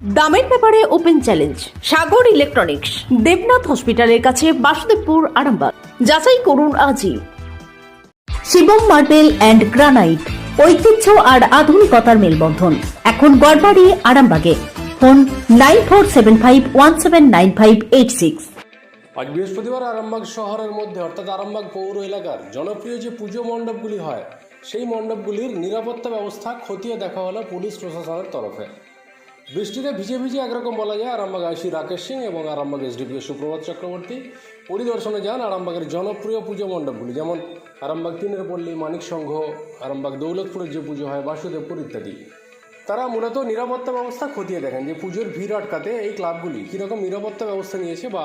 দামের ব্যাপারে open challenge, Sagar electronics, Debnath হসপিটালের কাছে বাসুদেবপুর, আরামবাগ। যাচাই করুন আজই। শিবম মার্বেল অ্যান্ড গ্রানাইট, ঐতিহ্য আর আধুনিকতার মেলবন্ধন। এখন গড়বাড়ি, আরামবাগে। Phone nine four seven five one seven nine five eight six. আজ বৃহস্পতিবার আরামবাগ শহরের মধ্যে, অর্থাৎ আরামবাগ পৌর এলাকার জনপ্রিয় যে পুজো মণ্ডপগুলি হয়, সেই মণ্ডপগুলির নিরাপত্তা ব্যবস্থা খতিয়ে দেখা হলো পুলিশ প্রশাসনের তরফে। বৃষ্টিতে ভিজে ভিজে একরকম বলা যায় আরামবাগ আইসি রাকেশ সিং এবং আরামবাগ এস এসডিপিও সুপ্রভাত চক্রবর্তী। পরিদর্শনে যান আরামবাগের জনপ্রিয় পুজো মণ্ডপগুলি, যেমন আরামবাগ তিনের পল্লী, মানিক সংঘ, আরামবাগ দৌলতপুরের যে পুজো হয়, বাসুদেবপুর ইত্যাদি। তারা মূলত নিরাপত্তা ব্যবস্থা খতিয়ে দেখেন যে পুজোর ভিড় আটকাতে এই ক্লাবগুলি কীরকম নিরাপত্তা ব্যবস্থা নিয়েছে বা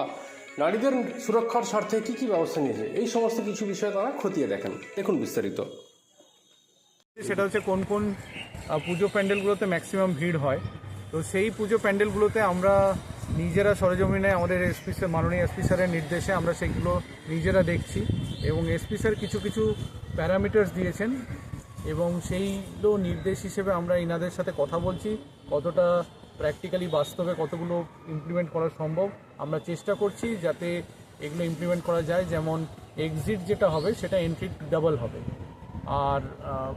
নারীদের সুরক্ষার স্বার্থে কী কী ব্যবস্থা নিয়েছে, এই সমস্ত কিছু বিষয়ে তারা খতিয়ে দেখেন। দেখুন বিস্তারিত। সেটা হচ্ছে কোন কোন পুজো প্যান্ডেলগুলোতে ম্যাক্সিমাম ভিড় হয়। তো সেই পুজো প্যান্ডেলগুলোতে আমরা নিজেরা সরজমিনে, আমাদের এসপি স্যার মাননীয় এসপি স্যারের নির্দেশে আমরা সেগুলো নিজেরা দেখছি এবং এসপি স্যার কিছু কিছু প্যারামিটার্স দিয়েছেন এবং সেইগুলো নির্দেশ হিসেবে আমরা ইনাদের সাথে কথা বলছি, কতটা প্র্যাকটিক্যালি বাস্তবে কতগুলো ইমপ্লিমেন্ট করা সম্ভব আমরা চেষ্টা করছি যাতে এগুলো ইমপ্লিমেন্ট করা যায়। যেমন এক্সিট যেটা হবে সেটা এন্ট্রি ডাবল হবে। আর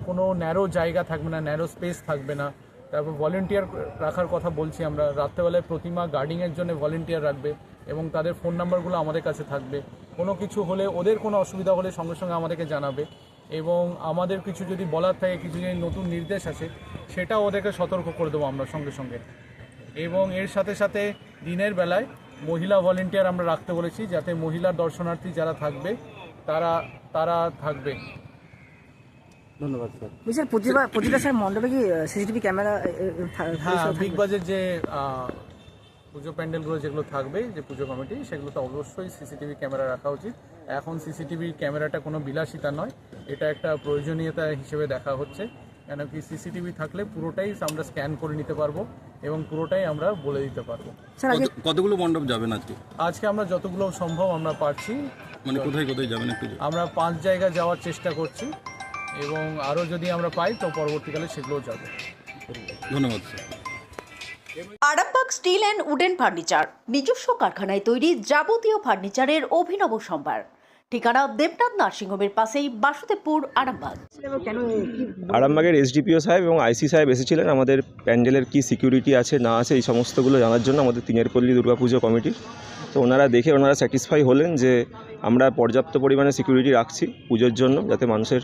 কোনো ন্যারো জায়গা থাকবে না ন্যারো স্পেস থাকবে না। তারপর ভলেন্টিয়ার রাখার কথা বলছি আমরা। রাত্রেবেলায় প্রতিমা গার্ডিংয়ের জন্য ভলেন্টিয়ার রাখবে এবং তাদের ফোন নাম্বারগুলো আমাদের কাছে থাকবে। কোনো কিছু হলে ওদের কোনো অসুবিধা হলে সঙ্গে সঙ্গে আমাদেরকে জানাবে এবং আমাদের কিছু যদি বলার থাকে, কিছু যদি নতুন নির্দেশ আসে, সেটা ওদেরকে সতর্ক করে দেবো আমরা সঙ্গে সঙ্গে। এবং এর সাথে সাথে দিনের বেলায় মহিলা ভলেন্টিয়ার আমরা রাখতে বলেছি, যাতে মহিলা দর্শনার্থী যারা থাকবে, তারা তারা থাকবে। স্যার। প্রতিবার প্রতিটা স্যার মণ্ডপে কি সিসিটিভি ক্যামেরা হ্যাঁ বিগ যে পুজো প্যান্ডেলগুলো যেগুলো থাকবে যে পুজো কমিটি সেগুলোতে অবশ্যই সিসিটিভি ক্যামেরা রাখা উচিত। এখন সিসিটিভি ক্যামেরাটা কোনো বিলাসিতা নয় এটা একটা প্রয়োজনীয়তা হিসেবে দেখা হচ্ছে। কেন কি সিসিটিভি থাকলে পুরোটাই আমরা স্ক্যান করে নিতে পারব এবং পুরোটাই আমরা বলে দিতে পারব। স্যার কতগুলো মণ্ডপ যাবেন আজকে? আজকে আমরা যতগুলো সম্ভব আমরা পারছি। মানে কোথায় কোথায় যাবেন একটু আমরা পাঁচ জায়গা যাওয়ার চেষ্টা করছি। এবং আরও যদি আমরা পাই তো পরবর্তীকালে সেগুলোও যাবে। ধন্যবাদ Arambagh steel and wooden furniture নিজস্ব কারখানায় তৈরি যাবতীয় ফার্নিচারের অভিনব সম্ভার। ঠিকানা দেবনাথ নার্সিংহোমের পাশেই বাসুদেবপুর আরামবাগ। আরামবাগের এসডিপিও সাহেব এবং আইসি সাহেব এসেছিলেন। আমাদের প্যান্ডেলের কি সিকিউরিটি আছে না আছে এই সমস্তগুলো জানার জন্য আমাদের তিনের পল্লী দুর্গাপুজো কমিটির তো ওনারা দেখে ওনারা স্যাটিসফাই হলেন যে আমরা পর্যাপ্ত পরিমাণে সিকিউরিটি রাখছি পুজোর জন্য যাতে মানুষের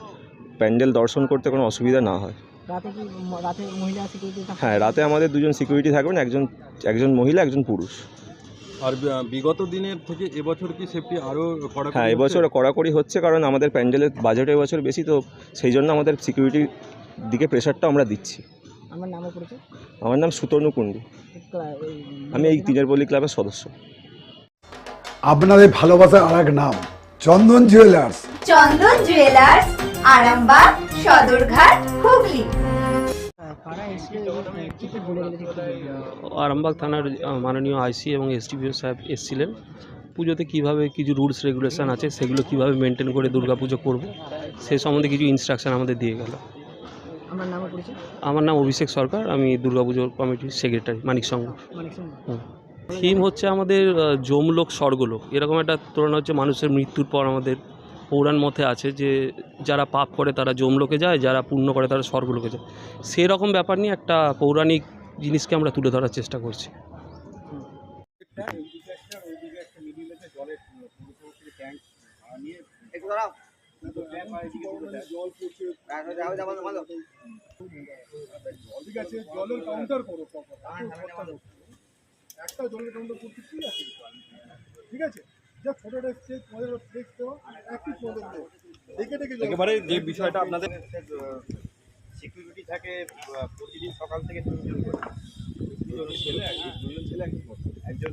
প্যান্ডেল দর্শন করতে কোনো অসুবিধা না হয়। রাতে কি ম- রাতে মহিলা সিকিউরিটি হ্যাঁ রাতে আমাদের দুজন সিকিউরিটি থাকবেন একজন একজন মহিলা একজন পুরুষ। আর বিগত দিনের থেকে এবছর কি সেফটি আরও হ্যাঁ এবছর কড়াকড়ি হচ্ছে কারণ আমাদের প্যান্ডেলের বাজেট এবছর বেশি তো সেই জন্য আমাদের সিকিউরিটির দিকে প্রেশারটা আমরা দিচ্ছি। আমার পড়েছে। আমার নাম সুতনু কুণ্ডু। আমি এই তিনের পল্লী ক্লাবের সদস্য। আপনাদের ভালোবাসার আর এক নাম চন্দন জুয়েলার্স চন্দন জুয়েলার্স আরামবাগ সদরঘাট হুগলি? আরামবাগ থানার মাননীয় আইসি এবং এসডিপিও সাহেব এসেছিলেন। পুজোতে কীভাবে কিছু রুলস রেগুলেশান আছে সেগুলো কীভাবে মেনটেন করে দুর্গাপুজো করব সে সম্বন্ধে কিছু ইনস্ট্রাকশন আমাদের দিয়ে গেল। আমার নাম অভিষেক সরকার আমি দুর্গাপুজোর কমিটির সেক্রেটারি মানিক সংঘ। থিম হচ্ছে আমাদের আহ, যমলোক স্বর্গলোক। এরকম একটা তুলনা হচ্ছে মানুষের মৃত্যুর পর আমাদের পৌরাণ মতে আছে যে যারা পাপ করে তারা যমলোকে যায়, যারা পুণ্য করে তারা স্বর্গলোকে যায়। সেরকম ব্যাপার নিয়ে একটা পৌরাণিক জিনিসকে আমরা তুলে ধরার চেষ্টা করছি। ঠিক আছে? একেবারে যে বিষয়টা আপনাদের সিকিউরিটি থাকে প্রতিদিন সকাল থেকে তিনজন দুজন ছেলে একজন ছেলে একজন